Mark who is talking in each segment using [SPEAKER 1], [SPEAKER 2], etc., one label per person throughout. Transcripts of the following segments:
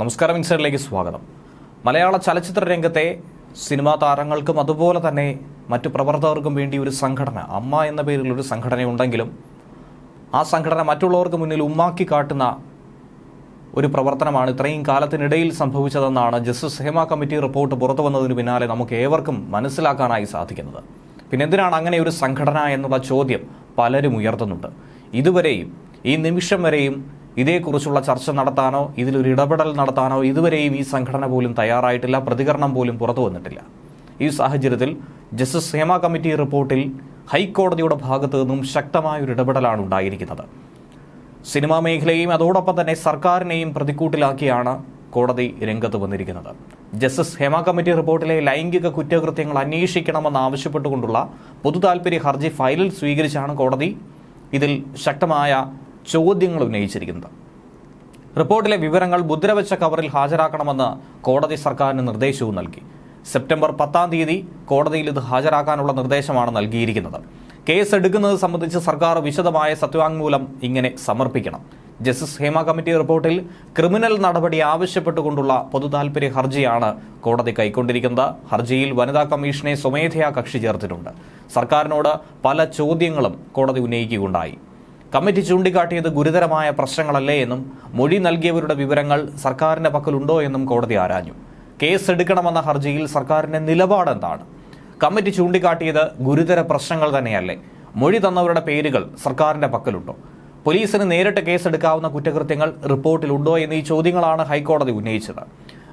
[SPEAKER 1] നമസ്കാരം ഇൻസൈഡിലേക്ക് സ്വാഗതം. മലയാള ചലച്ചിത്ര രംഗത്തെ സിനിമാ താരങ്ങൾക്കും അതുപോലെ തന്നെ മറ്റു പ്രവർത്തകർക്കും വേണ്ടി ഒരു സംഘടന അമ്മ എന്ന പേരിൽ ഒരു സംഘടനയുണ്ടെങ്കിലും ആ സംഘടന മറ്റുള്ളവർക്ക് മുന്നിൽ ഉമ്മാക്കി കാട്ടുന്ന ഒരു പ്രവർത്തനമാണ് ഇത്രയും കാലത്തിനിടയിൽ സംഭവിച്ചതെന്നാണ് ജസ്റ്റിസ് ഹേമ കമ്മിറ്റി റിപ്പോർട്ട് പുറത്തു വന്നതിന് പിന്നാലെ നമുക്ക് ഏവർക്കും മനസ്സിലാക്കാനായി സാധിക്കുന്നത്. പിന്നെ എന്തിനാണ് അങ്ങനെ ഒരു സംഘടന എന്നുള്ള ചോദ്യം പലരും ഉയർത്തുന്നുണ്ട്. ഇതുവരെയും ഈ നിമിഷം വരെയും ഇതേക്കുറിച്ചുള്ള ചർച്ച നടത്താനോ ഇതിലൊരു ഇടപെടൽ നടത്താനോ ഇതുവരെയും ഈ സംഘടന പോലും തയ്യാറായിട്ടില്ല പ്രതികരണം പോലും പുറത്തു വന്നിട്ടില്ല. ഈ സാഹചര്യത്തിൽ ജസ്റ്റിസ് ഹേമ കമ്മിറ്റി റിപ്പോർട്ടിൽ ഹൈക്കോടതിയുടെ ഭാഗത്തു നിന്നും ശക്തമായ ഒരു ഇടപെടലാണ് ഉണ്ടായിരിക്കുന്നത്. സിനിമാ മേഖലയെയും അതോടൊപ്പം തന്നെ സർക്കാരിനെയും പ്രതിക്കൂട്ടിലാക്കിയാണ് കോടതി രംഗത്ത് വന്നിരിക്കുന്നത്. ജസ്റ്റിസ് ഹേമ കമ്മിറ്റി റിപ്പോർട്ടിലെ ലൈംഗിക കുറ്റകൃത്യങ്ങൾ അന്വേഷിക്കണമെന്ന് ആവശ്യപ്പെട്ടുകൊണ്ടുള്ള പൊതു താൽപര്യ ഹർജി ഫയലിൽ സ്വീകരിച്ചാണ് കോടതി ഇതിൽ ശക്തമായ ചോദ്യങ്ങൾ ഉന്നയിച്ചിരിക്കുന്നത്. റിപ്പോർട്ടിലെ വിവരങ്ങൾ മുദ്രവെച്ച കവറിൽ ഹാജരാക്കണമെന്ന് കോടതി സർക്കാരിന് നിർദ്ദേശവും നൽകി. സെപ്റ്റംബർ പത്താം തീയതി കോടതിയിൽ ഇത് ഹാജരാക്കാനുള്ള നിർദ്ദേശമാണ് നൽകിയിരിക്കുന്നത്. കേസ് എടുക്കുന്നത് സംബന്ധിച്ച് സർക്കാർ വിശദമായ സത്യവാങ്മൂലം ഇങ്ങനെ സമർപ്പിക്കണം. ജസ്റ്റിസ് ഹേമ കമ്മിറ്റി റിപ്പോർട്ടിൽ ക്രിമിനൽ നടപടി ആവശ്യപ്പെട്ടുകൊണ്ടുള്ള പൊതുതാൽപര്യ ഹർജിയാണ് കോടതി കൈക്കൊണ്ടിരിക്കുന്നത്. ഹർജിയിൽ വനിതാ കമ്മീഷനെ സ്വമേധയാ കക്ഷി ചേർത്തിട്ടുണ്ട്. സർക്കാരിനോട് പല ചോദ്യങ്ങളും കോടതി ഉന്നയിക്കുകയുണ്ടായി. കമ്മിറ്റി ചൂണ്ടിക്കാട്ടിയത് ഗുരുതരമായ പ്രശ്നങ്ങളല്ലേ എന്നും മൊഴി നൽകിയവരുടെ വിവരങ്ങൾ സർക്കാരിന്റെ പക്കലുണ്ടോ എന്നും കോടതി ആരാഞ്ഞു. കേസ് എടുക്കണമെന്ന ഹർജിയിൽ സർക്കാരിന്റെ നിലപാടെന്താണ്? കമ്മിറ്റി ചൂണ്ടിക്കാട്ടിയത് ഗുരുതര പ്രശ്നങ്ങൾ തന്നെയല്ലേ. മൊഴി തന്നവരുടെ പേരുകൾ സർക്കാരിന്റെ പക്കലുണ്ടോ? പോലീസിന് നേരിട്ട് കേസെടുക്കാവുന്ന കുറ്റകൃത്യങ്ങൾ റിപ്പോർട്ടിലുണ്ടോ എന്നീ ചോദ്യങ്ങളാണ് ഹൈക്കോടതി ഉന്നയിച്ചത്.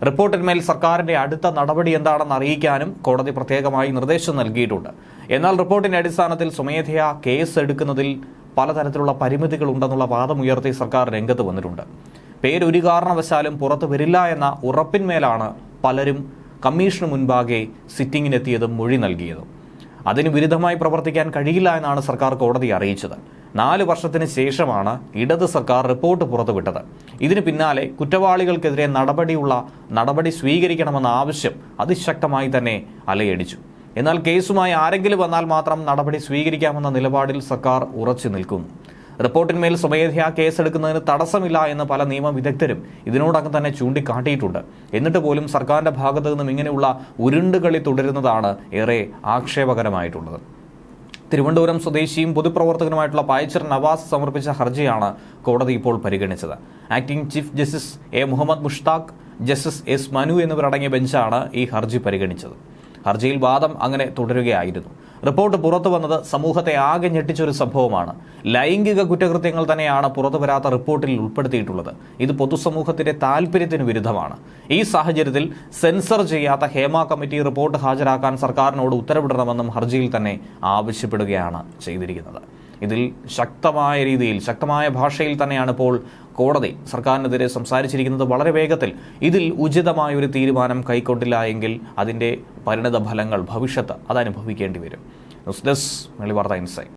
[SPEAKER 1] റിപ്പോർട്ടിന്മേൽ സർക്കാരിന്റെ അടുത്ത നടപടി എന്താണെന്ന് അറിയിക്കാനും കോടതി പ്രത്യേകമായി നിർദ്ദേശം നൽകിയിട്ടുണ്ട്. എന്നാൽ റിപ്പോർട്ടിന്റെ അടിസ്ഥാനത്തിൽ സ്വമേധയാ കേസ് എടുക്കുന്നതിൽ പലതരത്തിലുള്ള പരിമിതികൾ ഉണ്ടെന്നുള്ള വാദം ഉയർത്തി സർക്കാർ രംഗത്ത് വന്നിട്ടുണ്ട്. പേരൊരു കാരണവശാലും പുറത്തു വരില്ല എന്ന ഉറപ്പിന്മേലാണ് പലരും കമ്മീഷന് മുൻപാകെ സിറ്റിങ്ങിനെത്തിയതും മൊഴി നൽകിയതും. അതിന് വിരുദ്ധമായി പ്രവർത്തിക്കാൻ കഴിയില്ല എന്നാണ് സർക്കാർ കോടതി അറിയിച്ചത്. നാല് വർഷത്തിന് ശേഷമാണ് ഇടത് സർക്കാർ റിപ്പോർട്ട് പുറത്തുവിട്ടത്. ഇതിന് പിന്നാലെ കുറ്റവാളികൾക്കെതിരെ നടപടിയുള്ള നടപടി സ്വീകരിക്കണമെന്ന ആവശ്യം അതിശക്തമായി തന്നെ അലയടിച്ചു. എന്നാൽ കേസുമായി ആരെങ്കിലും വന്നാൽ മാത്രം നടപടി സ്വീകരിക്കാമെന്ന നിലപാടിൽ സർക്കാർ ഉറച്ചു നിൽക്കും. റിപ്പോർട്ടിന്മേൽ സ്വമേധയാ കേസെടുക്കുന്നതിന് തടസ്സമില്ല എന്ന് പല നിയമ വിദഗ്ധരും ഇതിനോടകം തന്നെ ചൂണ്ടിക്കാട്ടിയിട്ടുണ്ട്. എന്നിട്ട് പോലും സർക്കാരിന്റെ ഭാഗത്തു നിന്നും ഇങ്ങനെയുള്ള ഉരുണ്ടുകളി തുടരുന്നതാണ് ഏറെ ആക്ഷേപകരമായിട്ടുള്ളത്. തിരുവനന്തപുരം സ്വദേശിയും പൊതുപ്രവർത്തകനുമായിട്ടുള്ള പായച്ചർ നവാസ് സമർപ്പിച്ച ഹർജിയാണ് കോടതി ഇപ്പോൾ പരിഗണിച്ചത്. Acting chief justice A Muhammad Mushtaq justice S Manu എന്നിവരടങ്ങിയ ബെഞ്ചാണ് ഈ ഹർജി പരിഗണിച്ചത്. ഹർജിയിൽ വാദം അങ്ങനെ തുടരുകയായിരുന്നു. റിപ്പോർട്ട് പുറത്തു വന്നത് സമൂഹത്തെ ആകെ ഞെട്ടിച്ചൊരു സംഭവമാണ്. ലൈംഗിക കുറ്റകൃത്യങ്ങൾ തന്നെയാണ് പുറത്തു വരാത്ത റിപ്പോർട്ടിൽ ഉൾപ്പെടുത്തിയിട്ടുള്ളത്. ഇത് പൊതുസമൂഹത്തിന്റെ താൽപര്യത്തിന് വിരുദ്ധമാണ്. ഈ സാഹചര്യത്തിൽ സെൻസർ ചെയ്യാത്ത ഹേമ കമ്മിറ്റി റിപ്പോർട്ട് ഹാജരാക്കാൻ സർക്കാരിനോട് ഉത്തരവിടണമെന്നും ഹർജിയിൽ തന്നെ ആവശ്യപ്പെടുകയാണ് ചെയ്തിരിക്കുന്നത്. ഇതിൽ ശക്തമായ രീതിയിൽ ശക്തമായ ഭാഷയിൽ തന്നെയാണ് ഇപ്പോൾ കോടതി സർക്കാരിനെതിരെ സംസാരിച്ചിരിക്കുന്നത് വളരെ വേഗത്തിൽ. ഇതിൽ ഉചിതമായ ഒരു തീരുമാനം കൈക്കൊണ്ടില്ല എങ്കിൽ അതിന്റെ പരിണിത ഫലങ്ങൾ ഭവിഷ്യത്ത് അത് അനുഭവിക്കേണ്ടി വരും. News desk Velivartha insight.